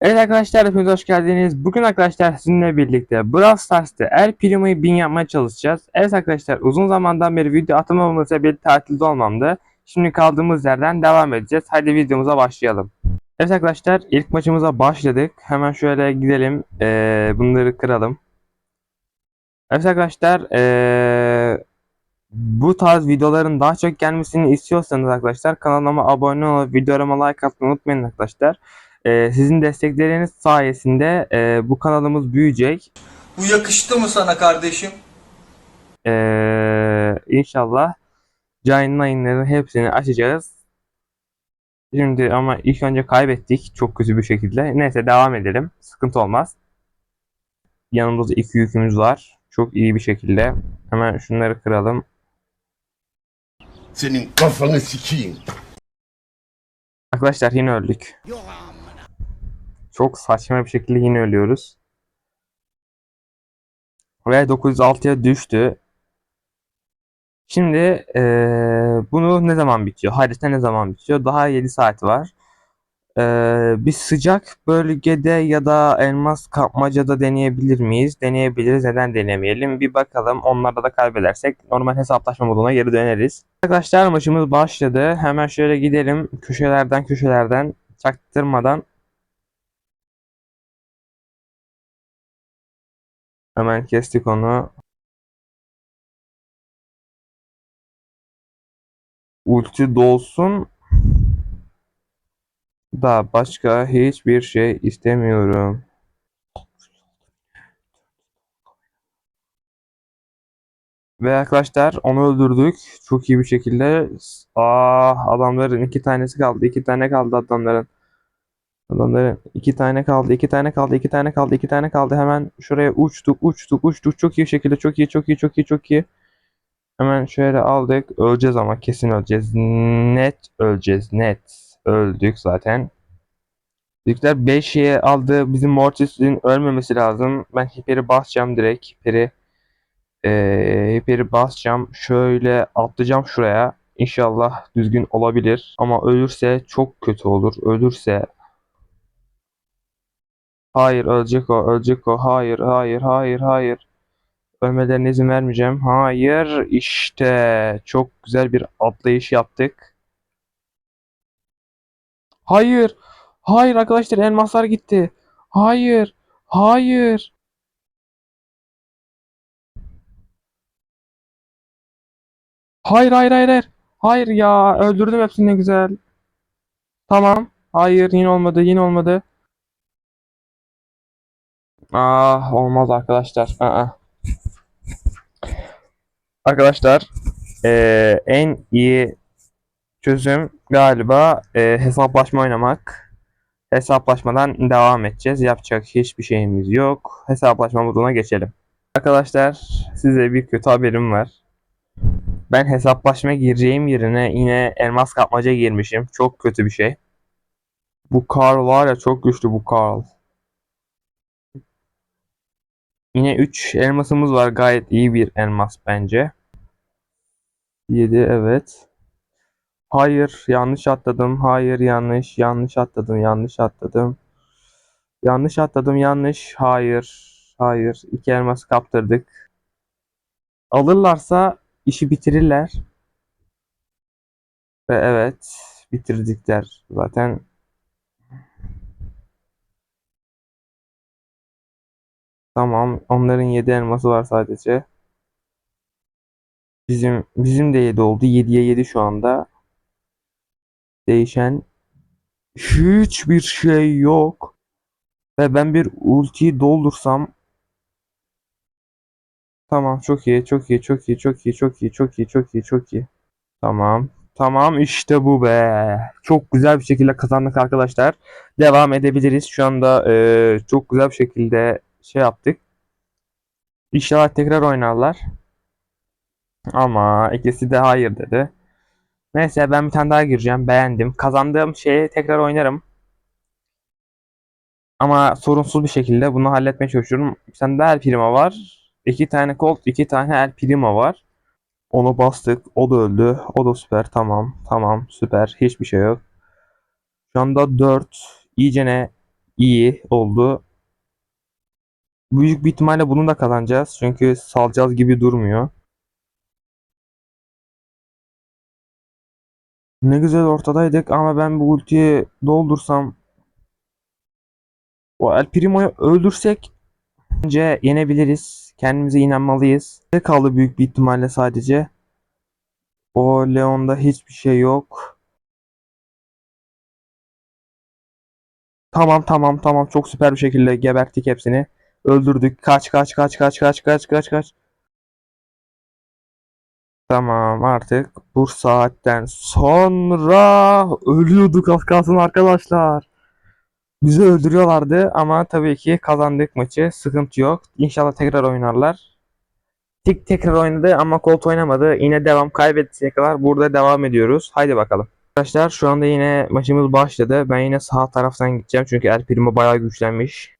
Evet arkadaşlar hepiniz hoş geldiniz. Bugün arkadaşlar sizinle birlikte Brawl Stars'ta El Primo'yu 1000 yapmaya çalışacağız. Evet arkadaşlar uzun zamandan beri video atamamanın sebebi tatilde olmamdı. Şimdi kaldığımız yerden devam edeceğiz. Hadi videomuza başlayalım. Evet arkadaşlar ilk maçımıza başladık. Hemen şöyle gidelim. Ee, bunları kıralım. Evet arkadaşlar ee, bu tarz videoların daha çok gelmesini istiyorsanız arkadaşlar kanalıma abone olup videolarıma like atmayı unutmayın arkadaşlar. Ee, sizin destekleriniz sayesinde e, bu kanalımız büyüyecek. Bu yakıştı mı sana kardeşim? Ee, inşallah canlı yayınların hepsini açacağız. Şimdi ama ilk önce kaybettik çok kötü bir şekilde. Neyse devam edelim. Sıkıntı olmaz. Yanımızda iki yükümüz var. Çok iyi bir şekilde. Hemen şunları kıralım. Senin kafanı sikeyim. Arkadaşlar yine öldük. Çok saçma bir şekilde yine ölüyoruz. Ve 906'ya düştü. Şimdi eee, bunu ne zaman bitiyor? Harita ne zaman bitiyor? Daha 7 saat var. Eee bir sıcak bölgede ya da elmas kapmacada deneyebilir miyiz? Deneyebiliriz. Neden denemeyelim? Bir bakalım. Onlarda da kaybedersek normal hesaplaşma moduna geri döneriz. Arkadaşlar maçımız başladı. Hemen şöyle gidelim. Köşelerden köşelerden çaktırmadan Hemen kestik onu. Ulti dolsun. Da başka hiçbir şey istemiyorum. Ve arkadaşlar onu öldürdük. Çok iyi bir şekilde. Aa adamların iki tanesi kaldı. iki tane kaldı adamların. Adamların iki tane kaldı. iki tane kaldı. iki tane kaldı. iki tane kaldı. Hemen şuraya uçtuk. Uçtuk. Uçtuk. Çok iyi şekilde. Çok iyi. Çok iyi. Çok iyi. Çok iyi. Hemen şöyle aldık. Öleceğiz ama kesin öleceğiz. Net öleceğiz. Net. Öldük zaten. Büyükler 5 şeye aldı. Bizim Mortis'in ölmemesi lazım. Ben hiperi basacağım direkt. Hiperi ee, hiperi basacağım. Şöyle atlayacağım şuraya. İnşallah düzgün olabilir. Ama ölürse çok kötü olur. Ölürse Hayır ölecek o. Ölecek o. Hayır. Hayır. Hayır. Hayır. Ölmelerine izin vermeyeceğim. Hayır. işte çok güzel bir atlayış yaptık. Hayır. Hayır arkadaşlar elmaslar gitti. Hayır. Hayır. Hayır hayır hayır hayır. Hayır ya öldürdüm hepsini güzel. Tamam. Hayır yine olmadı yine olmadı. Ah olmaz arkadaşlar. Aa. Arkadaşlar eee, en iyi çözüm galiba eee, hesaplaşma oynamak. Hesaplaşmadan devam edeceğiz. Yapacak hiçbir şeyimiz yok. Hesaplaşma moduna geçelim. Arkadaşlar size bir kötü haberim var. Ben hesaplaşma gireceğim yerine yine elmas kapmaca girmişim. Çok kötü bir şey. Bu Carl var ya çok güçlü bu Carl. Yine 3 elmasımız var. Gayet iyi bir elmas bence. 7 evet. Hayır yanlış atladım. Hayır yanlış. Yanlış atladım. Yanlış atladım. Yanlış atladım. Yanlış. Hayır. Hayır. İki elmas kaptırdık. Alırlarsa işi bitirirler. Ve evet bitirdikler zaten. Tamam. Onların 7 elması var sadece. Bizim bizim de 7 oldu. 7'ye 7 şu anda. Değişen hiçbir şey yok. Ve ben bir ultiyi doldursam Tamam çok iyi çok iyi çok iyi çok iyi çok iyi çok iyi çok iyi çok iyi. Tamam. Tamam işte bu be. Çok güzel bir şekilde kazandık arkadaşlar. Devam edebiliriz. Şu anda e, çok güzel bir şekilde şey yaptık. İnşallah tekrar oynarlar. Ama ikisi de hayır dedi. Neyse ben bir tane daha gireceğim. Beğendim. Kazandığım şeyi tekrar oynarım. Ama sorunsuz bir şekilde bunu halletmeye çalışıyorum. Bir tane daha El Primo var. İki tane Colt, iki tane El Primo var. Onu bastık. O da öldü. O da süper. Tamam. Tamam. Süper. Hiçbir şey yok. Şu anda 4. İyicene iyi oldu. Büyük bir ihtimalle bunu da kazanacağız. Çünkü salacağız gibi durmuyor. Ne güzel ortadaydık ama ben bu ultiyi doldursam o El Primo'yu öldürsek bence yenebiliriz. Kendimize inanmalıyız. Ne kaldı büyük bir ihtimalle sadece. O Leon'da hiçbir şey yok. Tamam tamam tamam çok süper bir şekilde geberttik hepsini. Öldürdük. Kaç kaç kaç kaç kaç kaç kaç kaç. Tamam artık bu saatten sonra ölüyorduk az kalsın arkadaşlar. Bizi öldürüyorlardı ama tabii ki kazandık maçı. Sıkıntı yok. İnşallah tekrar oynarlar. Tik tekrar oynadı ama Colt oynamadı. Yine devam kaybedecek kadar burada devam ediyoruz. Haydi bakalım. Arkadaşlar şu anda yine maçımız başladı. Ben yine sağ taraftan gideceğim çünkü El Primo bayağı güçlenmiş.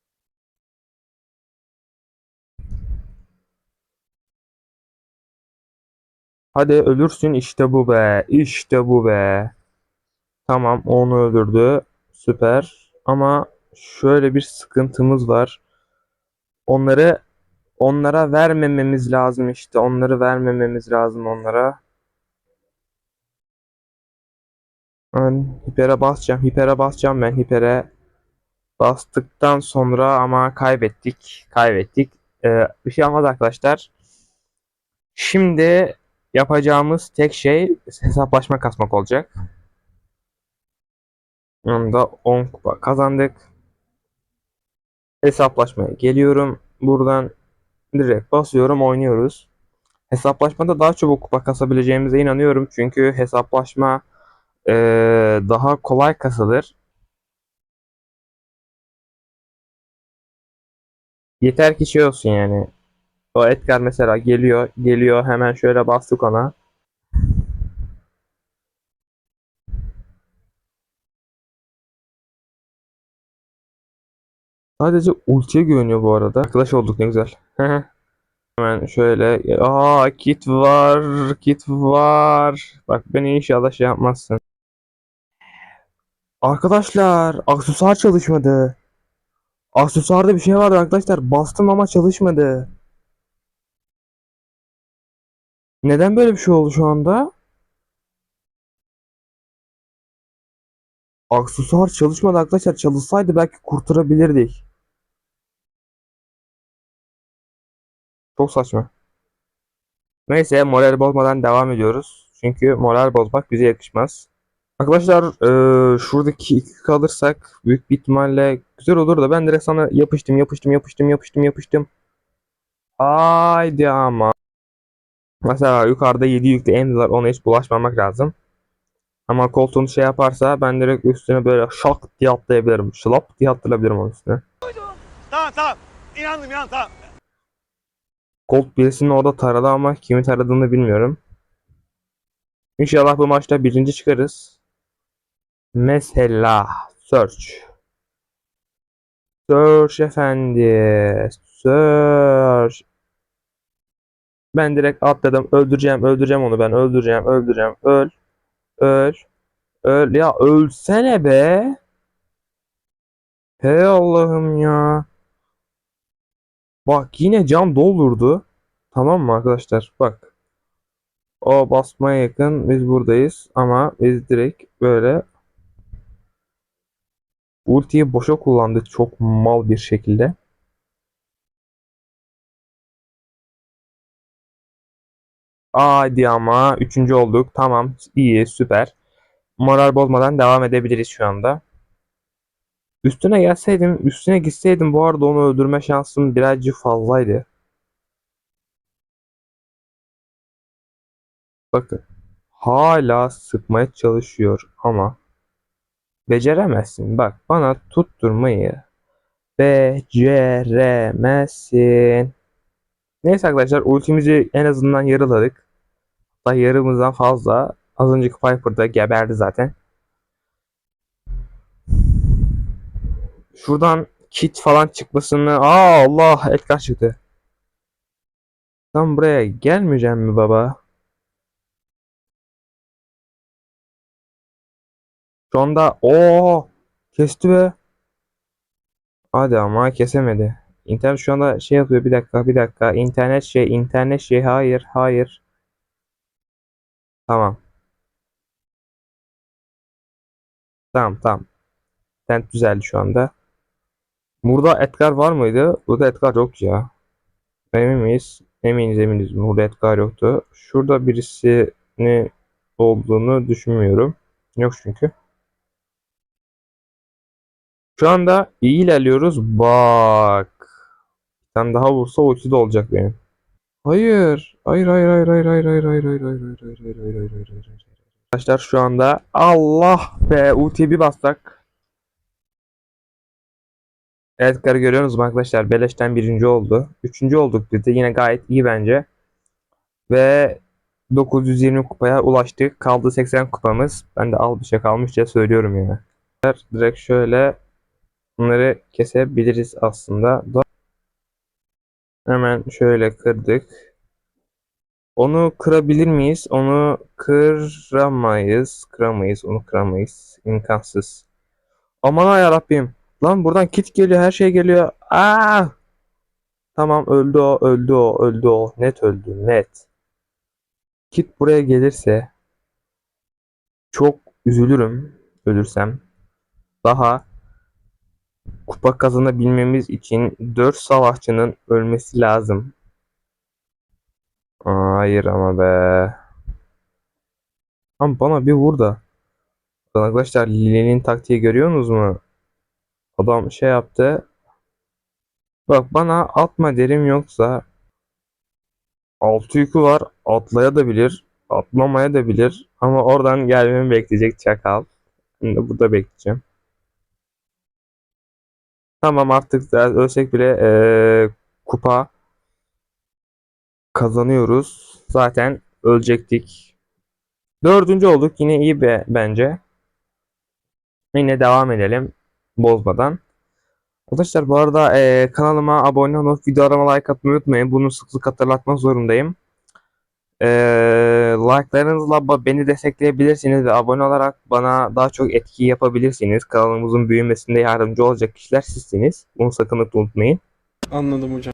Hadi ölürsün işte bu be. İşte bu be. Tamam onu öldürdü. Süper. Ama şöyle bir sıkıntımız var. Onları onlara vermememiz lazım işte. Onları vermememiz lazım onlara. Ben hipere basacağım. Hipere basacağım ben hipere. Bastıktan sonra ama kaybettik. Kaybettik. Ee, bir şey olmaz arkadaşlar. Şimdi yapacağımız tek şey hesaplaşma kasmak olacak. Onda 10 kupa kazandık. Hesaplaşmaya geliyorum. Buradan direkt basıyorum oynuyoruz. Hesaplaşmada daha çabuk kupa kasabileceğimize inanıyorum. Çünkü hesaplaşma eee, daha kolay kasılır. Yeter ki şey olsun yani. O Edgar mesela geliyor, geliyor hemen şöyle bastık ona. Sadece ultiye güveniyor bu arada. Arkadaş olduk ne güzel. Hemen şöyle. Aa kit var. Kit var. Bak beni inşallah şey yapmazsın. Arkadaşlar aksesuar çalışmadı. Aksesuarda bir şey vardı arkadaşlar. Bastım ama çalışmadı. Neden böyle bir şey oldu şu anda? Aksesuar çalışmadı arkadaşlar. Çalışsaydı belki kurtarabilirdik. Çok saçma. Neyse moral bozmadan devam ediyoruz. Çünkü moral bozmak bize yakışmaz. Arkadaşlar eee, şuradaki iki kalırsak büyük bir ihtimalle güzel olur da ben direkt sana yapıştım yapıştım yapıştım yapıştım yapıştım. Haydi ama. Mesela yukarıda 7 yüklü var ona hiç bulaşmamak lazım. Ama koltuğunu şey yaparsa ben direkt üstüne böyle şak diye atlayabilirim. Şlap diye atlayabilirim onun üstüne. Tamam tamam. İnandım inandım tamam. Colt birisini orada taradı ama kimi taradığını bilmiyorum. İnşallah bu maçta birinci çıkarız. Mesela Search. Search efendi. Search. Ben direkt atladım. Öldüreceğim, öldüreceğim onu ben. Öldüreceğim, öldüreceğim. Öl. Öl. Öl. Ya ölsene be. Hey Allah'ım ya. Bak yine can doldurdu. Tamam mı arkadaşlar? Bak. O basmaya yakın biz buradayız ama biz direkt böyle ultiyi boşa kullandı çok mal bir şekilde. Hadi ama üçüncü olduk. Tamam iyi süper. Moral bozmadan devam edebiliriz şu anda. Üstüne gelseydim, üstüne gitseydim bu arada onu öldürme şansım birazcık fazlaydı. Bakın. Hala sıkmaya çalışıyor ama beceremezsin. Bak bana tutturmayı beceremezsin. Neyse arkadaşlar ultimizi en azından yarıladık. Hatta yarımızdan fazla. Az önceki Piper'da geberdi zaten. Şuradan kit falan çıkmasını... Aa Allah Edgar çıktı. Sen buraya gelmeyeceksin mi baba? Şu anda o kesti be. Hadi ama kesemedi. İnternet şu anda şey yapıyor. Bir dakika, bir dakika. İnternet şey, internet şey. Hayır, hayır. Tamam. Tamam, tamam. İnternet düzeldi şu anda. Burada Edgar var mıydı? Burada Edgar yoktu ya. Emin miyiz? Eminiz eminiz. Burada Edgar yoktu. Şurada birisini olduğunu düşünmüyorum. Yok çünkü. Şu anda iyi ilerliyoruz. Bak. Bir tane daha vursa ulti de olacak benim. Hayır. Hayır hayır hayır hayır hayır hayır hayır hayır hayır hayır hayır hayır hayır hayır hayır hayır hayır. Arkadaşlar şu anda Allah be bir bassak. Edgar'ı görüyorsunuz arkadaşlar? Beleş'ten birinci oldu. Üçüncü olduk biz de. Yine gayet iyi bence. Ve 920 kupaya ulaştık. Kaldı 80 kupamız. Ben de al bir şey kalmış diye söylüyorum yani. Direkt şöyle bunları kesebiliriz aslında. Hemen şöyle kırdık. Onu kırabilir miyiz? Onu kıramayız. Kıramayız. Onu kıramayız. İmkansız. Aman ya Rabbim. Lan buradan kit geliyor. Her şey geliyor. Aa! Tamam öldü o. Öldü o. Öldü o. Net öldü. Net. Kit buraya gelirse çok üzülürüm. Ölürsem. Daha kupa kazanabilmemiz için 4 savaşçının ölmesi lazım. Hayır ama be. Ama bana bir vur da. Arkadaşlar Lili'nin taktiği görüyorsunuz mu? Adam şey yaptı. Bak bana atma derim yoksa altı yükü var. Atlaya da bilir. Atlamaya da bilir. Ama oradan gelmemi bekleyecek çakal. De burada bekleyeceğim. Tamam artık ölsek bile eee, kupa kazanıyoruz. Zaten ölecektik. Dördüncü olduk. Yine iyi be bence. Yine devam edelim. Bozmadan. Arkadaşlar bu arada eee, kanalıma abone olup videolarıma like atmayı unutmayın. Bunu sık sık hatırlatmak zorundayım. Eee like'larınızla beni destekleyebilirsiniz ve abone olarak bana daha çok etki yapabilirsiniz. Kanalımızın büyümesinde yardımcı olacak kişiler sizsiniz. Bunu sakın unutmayın. Anladım hocam.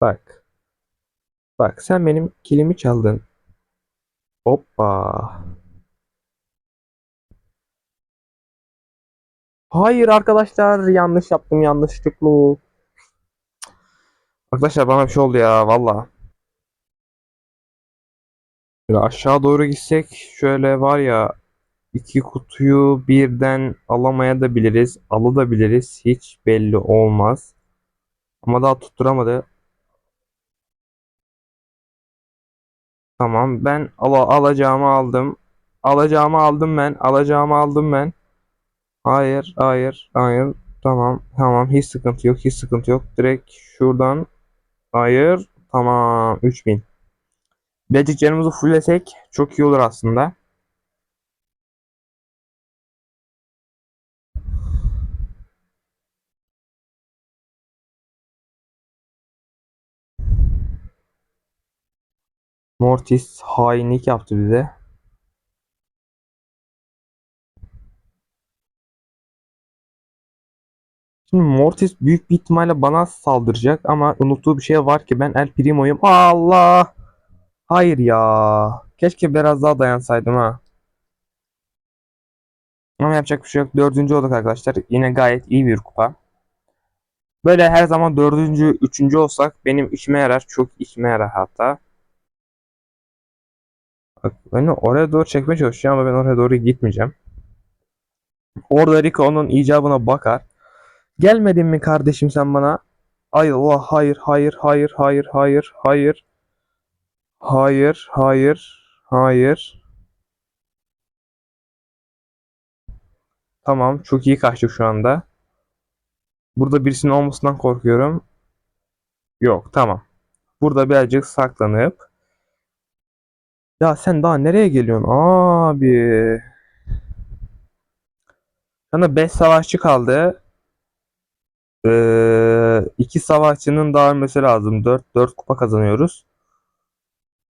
Bak. Bak sen benim kilimi çaldın. Hoppa. Hayır arkadaşlar yanlış yaptım yanlışlıkla. Arkadaşlar bana bir şey oldu ya valla. Şöyle aşağı doğru gitsek şöyle var ya iki kutuyu birden alamaya da biliriz. Alabiliriz. Hiç belli olmaz. Ama daha tutturamadı. Tamam ben ala alacağımı aldım. Alacağımı aldım ben. Alacağımı aldım ben. Hayır, hayır, hayır. Tamam, tamam. Hiç sıkıntı yok, hiç sıkıntı yok. Direkt şuradan. Hayır. Tamam. 3000. Birazcık canımızı fullesek çok iyi olur aslında. Mortis hainlik yaptı bize. Şimdi Mortis büyük bir ihtimalle bana saldıracak ama unuttuğu bir şey var ki ben El Primo'yum. Allah! Hayır ya. Keşke biraz daha dayansaydım ha. Ama yapacak bir şey yok. Dördüncü olduk arkadaşlar. Yine gayet iyi bir kupa. Böyle her zaman dördüncü, üçüncü olsak benim işime yarar. Çok işime yarar hatta. Bak, beni oraya doğru çekmeye çalışıyor ama ben oraya doğru gitmeyeceğim. Orada Rico onun icabına bakar. Gelmedin mi kardeşim sen bana? Ay Allah hayır hayır hayır hayır hayır hayır. Hayır hayır hayır. Tamam çok iyi kaçtık şu anda. Burada birisinin olmasından korkuyorum. Yok tamam. Burada birazcık saklanıp. Ya sen daha nereye geliyorsun abi? Sana 5 savaşçı kaldı. Ee, iki savaşçının daha ölmesi lazım. 4 4 kupa kazanıyoruz.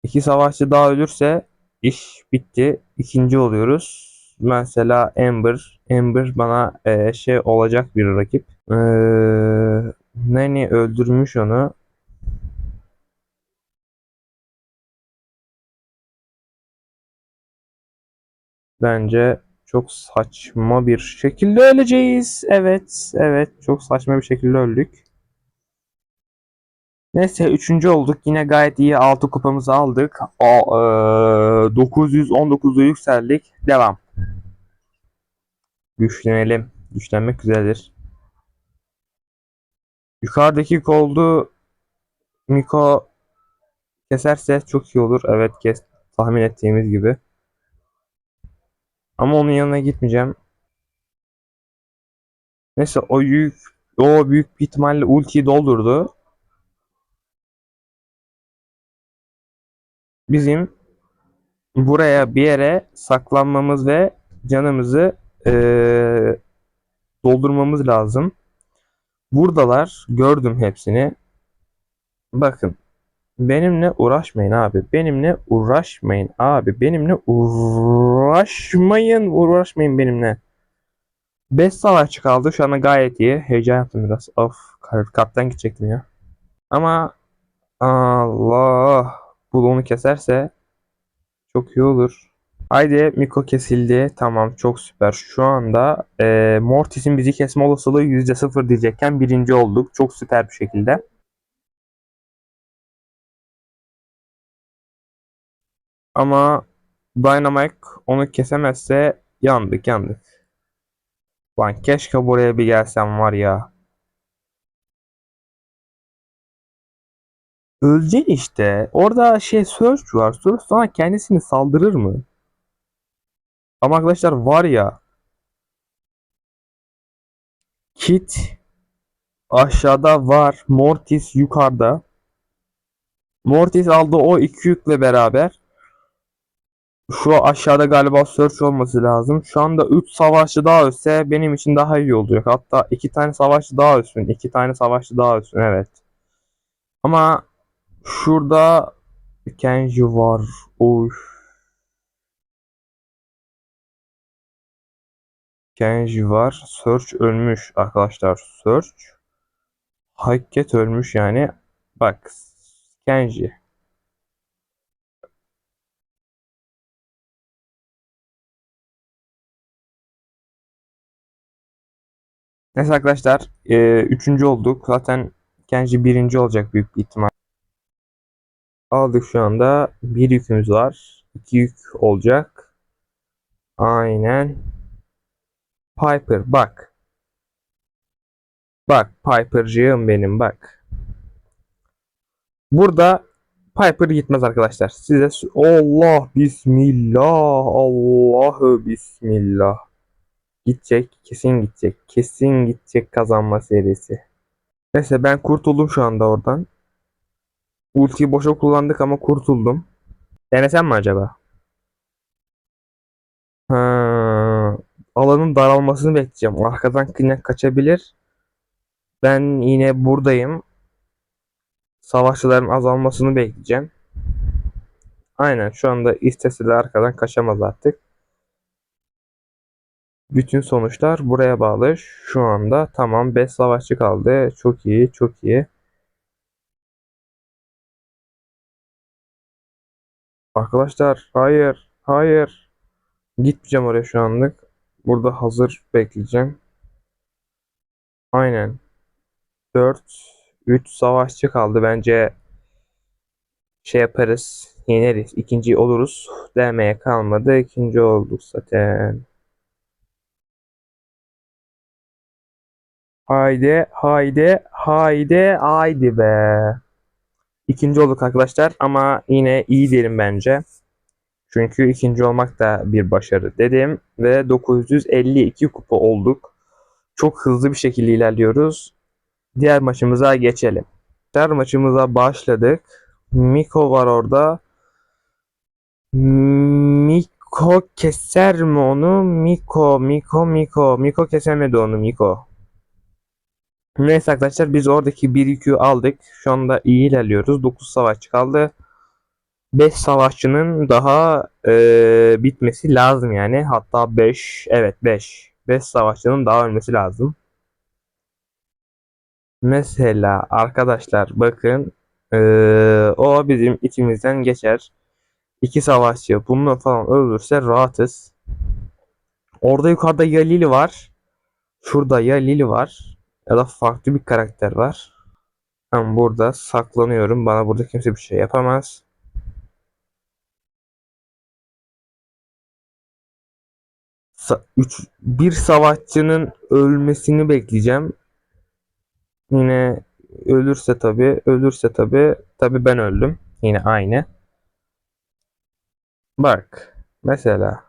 İki savaşçı daha ölürse iş bitti. İkinci oluyoruz. mesela Ember. Ember bana e, şey olacak bir rakip. Ee, Nani öldürmüş onu. Bence çok saçma bir şekilde öleceğiz. Evet, evet. Çok saçma bir şekilde öldük. Neyse üçüncü olduk. Yine gayet iyi 6 kupamızı aldık. O, e, 919'a yükseldik. Devam. Güçlenelim. Güçlenmek güzeldir. Yukarıdaki koldu Miko keserse çok iyi olur. Evet kes. Tahmin ettiğimiz gibi. Ama onun yanına gitmeyeceğim. Neyse o büyük o büyük bir ihtimalle ultiyi doldurdu. Bizim buraya bir yere saklanmamız ve canımızı eee, doldurmamız lazım. Buradalar. Gördüm hepsini. Bakın. Benimle uğraşmayın abi. Benimle uğraşmayın abi. Benimle uğraşmayın. Uğraşmayın benimle. 5 savaşçı kaldı. Şu anda gayet iyi. Heyecan yaptım biraz. Of. Kaptan gidecektim ya. Ama Allah. Bu onu keserse çok iyi olur. Haydi Miko kesildi. Tamam çok süper. Şu anda e, Mortis'in bizi kesme olasılığı %0 diyecekken birinci olduk. Çok süper bir şekilde. Ama Dynamite onu kesemezse yandık yandık. Lan keşke buraya bir gelsem var ya. Öleceksin işte. Orada şey Search var. Search sana kendisini saldırır mı? Ama arkadaşlar var ya. Kit aşağıda var. Mortis yukarıda. Mortis aldı o iki yükle beraber. Şu aşağıda galiba Search olması lazım. Şu anda 3 savaşçı daha ölse benim için daha iyi olacak. Hatta 2 tane savaşçı daha ölsün. 2 tane savaşçı daha ölsün. Evet. Ama şurada Kenji var. Oy. Kenji var. Search ölmüş arkadaşlar. Search. Hakikat ölmüş yani. Bak. Kenji. Neyse arkadaşlar. e, üçüncü olduk. Zaten Kenji birinci olacak büyük bir ihtimal. Aldık şu anda. Bir yükümüz var. İki yük olacak. Aynen. Piper bak. Bak Piper'cığım benim bak. Burada Piper gitmez arkadaşlar. Size Allah bismillah Allahü bismillah. Gidecek kesin gidecek. Kesin gidecek kazanma serisi. Neyse ben kurtuldum şu anda oradan. Ultiyi boşa kullandık ama kurtuldum. Denesem mi acaba? Ha, alanın daralmasını bekleyeceğim. Arkadan kıyak kaçabilir. Ben yine buradayım. Savaşçıların azalmasını bekleyeceğim. Aynen şu anda isteseler arkadan kaçamaz artık. Bütün sonuçlar buraya bağlı. Şu anda tamam 5 savaşçı kaldı. Çok iyi, çok iyi. Arkadaşlar hayır, hayır. Gitmeyeceğim oraya şu anlık. Burada hazır bekleyeceğim. Aynen. 4 3 savaşçı kaldı. Bence şey yaparız. Yeneriz. İkinci oluruz. Demeye kalmadı. İkinci olduk zaten. Haydi, haydi, haydi, haydi be. İkinci olduk arkadaşlar ama yine iyi diyelim bence. Çünkü ikinci olmak da bir başarı dedim ve 952 kupa olduk. Çok hızlı bir şekilde ilerliyoruz. Diğer maçımıza geçelim. Diğer maçımıza başladık. Miko var orada. Miko keser mi onu? Miko, Miko, Miko. Miko kesemedi onu Miko. Neyse arkadaşlar biz oradaki bir yükü aldık. Şu anda iyi ilerliyoruz. 9 savaşçı kaldı. 5 savaşçının daha eee, bitmesi lazım yani. Hatta 5, evet 5. 5 savaşçının daha ölmesi lazım. Mesela arkadaşlar bakın eee, o bizim içimizden geçer. İki savaşçı bunu falan öldürse rahatız. Orada yukarıda ya Lily var. Şurada ya Lily var. Ya da farklı bir karakter var. Ben burada saklanıyorum. Bana burada kimse bir şey yapamaz. Sa- üç, bir savaşçının ölmesini bekleyeceğim. Yine ölürse tabi, ölürse tabi, tabi ben öldüm. Yine aynı. Bak, mesela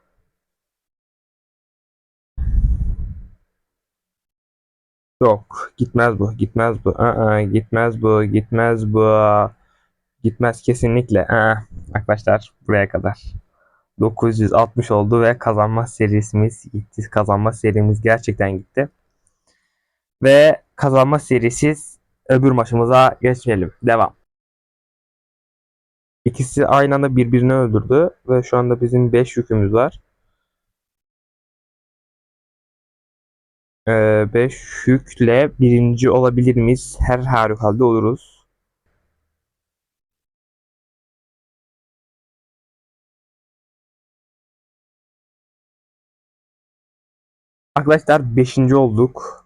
yok, gitmez bu, gitmez bu, Aa, gitmez bu, gitmez bu, gitmez kesinlikle. Aa, arkadaşlar buraya kadar. 960 oldu ve kazanma serisimiz gitti. Kazanma serimiz gerçekten gitti. Ve kazanma serisiz öbür maçımıza geçmeyelim. Devam. İkisi aynı anda birbirini öldürdü ve şu anda bizim 5 yükümüz var. 5 yükle birinci olabilir miyiz? Her halükarda oluruz. Arkadaşlar 5. olduk.